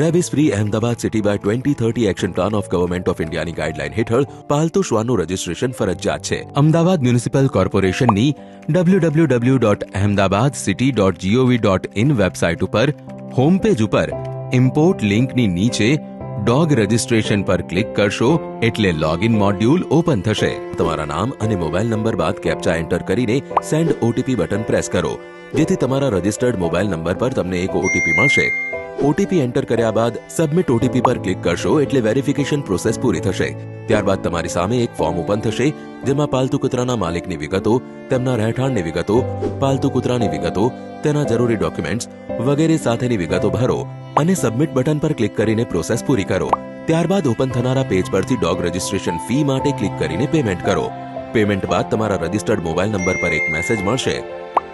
rabies free Ahmedabad city by twenty thirty action plan of government of ઇન્ડિયાની guideline હેઠળ પાલતુ શ્વાનું registration ફરજિયાત છે અમદાવાદ મ્યુનિસિપલ કોર્પોરેશનની W W W dot Ahmedabad city dot GOV dot in website ઉપર home page ઉપર import લિંકની નીચે ડોગ રજીસ્ટ્રેશન પર ક્લિક કરશો એટલે લોગ ઇન મોડ્યુલ ઓપન થશે તમારા નામ અને મોબાઈલ નંબર બાદ કેપ્ચા એન્ટર કરીને સેન્ડ ઓટીપી બટન પ્રેસ કરો જેથી તમારા રજિસ્ટર્ડ મોબાઈલ નંબર પર તમને એક ઓટીપી મળશે OTP एंटर કર્યા बाद सबमिट OTP वर क्लिक करशो એટલે वेरिफिकेशन प्रोसेस पूरी થશે ત્યારબાદ તમારી સામે એક ફોર્મ ઓપન થશે જેમાં પાલતુ કૂતરાના માલિકની વિગતો તેમનું રહેઠાણની વિગતો પાલતુ કૂતરાની વિગતો તેના જરૂરી ડોક્યુમેન્ટ્સ વગેરે સાથેની વિગતો ભરો અને સબમિટ બટન પર ક્લિક કરીને પ્રોસેસ પૂરી કરો ત્યારબાદ ઓપન થનારા પેજ પરથી ડોગ રજિસ્ટ્રેશન ફી માટે ક્લિક કરીને પેમેન્ટ કરો પેમેન્ટ બાદ તમારા રજિસ્ટરડ મોબાઈલ નંબર પર એક મેસેજ મળશે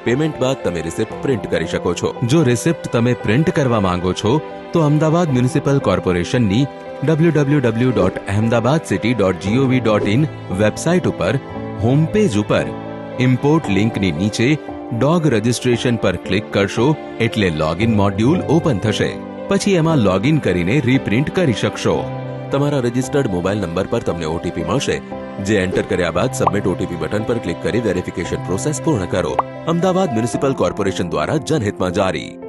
પેમેન્ટ બાદ તમે રિસિપ્ટ પ્રિન્ટ કરી શકો છો જો રિસિપ્ટ તમે પ્રિન્ટ કરવા માંગો છો તો અમદાવાદ મ્યુનિસિપલ કોર્પોરેશનની www.ahmedabadcity.gov.in વેબસાઇટ ઉપર હોમ પેજ ઉપર ઇમ્પોર્ટ લિંકની નીચે ડોગ રજિસ્ટ્રેશન પર ક્લિક કરશો એટલે લોગિન મોડ્યુલ ઓપન થશે પછી એમાં લોગિન કરીને રીપ્રિન્ટ કરી શકશો તમારા રજિસ્ટર્ડ મોબાઈલ નંબર પર તમને ઓટીપી મળશે જે એન્ટર કર્યા બાદ સબમિટ ઓટીપી બટન પર ક્લિક કરી વેરિફિકેશન પ્રોસેસ પૂર્ણ કરો अहमदाबाद म्यूनिसिपल कॉरपोरेशन द्वारा जनहित में जारी